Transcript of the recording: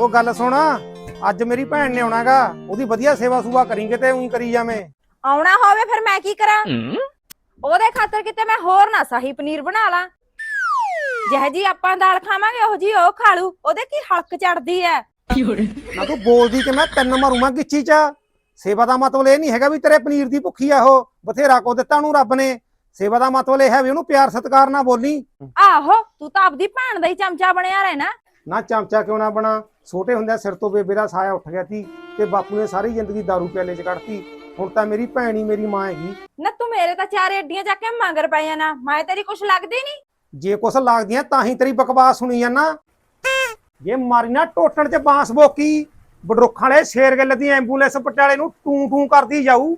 ਉਹ ਗੱਲ ਸੁਣ ਅੱਜ ਮੇਰੀ ਭੈਣ ਨੇ ਆਉਣਾਗਾ ਉਹਦੀ ਵਧੀਆ ਸੇਵਾ ਸੁਵਾ ਕਰੀਂਗੇ ਤੇ ਉਹੀ ਕਰੀ ਜਾਵੇਂ। ਆਉਣਾ ਹੋਵੇ ਫਿਰ ਮੈਂ ਕੀ ਕਰਾਂ? ਉਹਦੇ ਖਾਤਰ ਕਿਤੇ ਮੈਂ ਹੋਰ ਨਾ ਸਾਹੀ ਪਨੀਰ ਬਣਾ ਲਾਂ। ਜਿਹੇ ਜੀ ਆਪਾਂ ਦਾਲ ਖਾਵਾਂਗੇ ਉਹ ਜੀ ਉਹ ਖਾ ਲੂ ਉਹਦੇ ਕੀ ਹਲਕ ਚੜਦੀ ਐ? ਨਾ ਤੂੰ ਬੋਲਦੀ ਕਿ ਮੈਂ ਤਿੰਨ ਮਾਰੂੰਗਾ ਗਿੱਚੀ ਚ। ਸੇਵਾ ਦਾ ਮਤਲਬ ਇਹ ਨਹੀਂ ਹੈਗਾ ਵੀ ਤੇਰੇ ਪਨੀਰ ਦੀ ਭੁੱਖੀ ਆ ਉਹ। ਬਥੇਰਾ ਕੋ ਦਿੱਤਾ ਨੂੰ ਰੱਬ ਨੇ। ਸੇਵਾ ਦਾ ਮਤਲਬ ਇਹ ਹੈ ਵੀ ਉਹਨੂੰ ਪਿਆਰ ਸਤਿਕਾਰ ਨਾਲ ਬੋਲੀ। ਆਹੋ ਤੂੰ ਤਾਂ ਆਪਦੀ ਭੈਣ ਦਾ ਹੀ ਚਮਚਾ ਬਣਿਆ ਰਹਿਣਾ। ਨਾ ਚਮਚਾ ਕਿਉਂ ਨਾ ਬਣਾ? ਛੋਟੇ ਹੁੰਦਿਆਂ ਸਿਰ ਤੋਂ ਬੇਬੇ ਦਾ ਸਾਇਆ ਉੱਠ ਗਿਆ ਸੀ ਤੇ ਬਾਪੂ ਨੇ ਸਾਰੀ ਜ਼ਿੰਦਗੀ ਦਾਰੂ ਪਿਆਲੇ ਚ ਕੱਢਤੀ। ਹੁਣ ਤਾਂ ਮੇਰੀ ਭੈਣ ਹੀ ਮੇਰੀ ਮਾਂ ਹੈਗੀ। ਨਾ ਤੂੰ ਮੇਰੇ ਤਾਂ ਚਾਰੇ ਏਡੀਆਂ ਜਾ ਕੇ ਮੰਗਰ ਪੈ ਜਾਣਾ। ਮੈਂ ਤੇਰੀ ਕੁਛ ਲੱਗਦੀ ਨਹੀਂ ਜੇ ਕੁਛ ਲੱਗਦੀਆਂ ਤਾਂ ਹੀ ਤੇਰੀ ਬਕਵਾਸ ਸੁਣੀ ਜਾਂਦਾ। ਜੇ ਮਾਰੀ ਨਾ ਟੋਟਣ ਚ ਬਾਂਸ ਬੋਕੀ ਬਡਰੁੱਖਾਂ ਵਾਲੇ ਸ਼ੇਰ ਗਿੱਲ ਦੀ ਐਂਬੂਲੈਂਸ ਪਟਿਆਲੇ ਨੂੰ ਟੂ ਟੂ ਕਰਦੀ ਜਾਊ।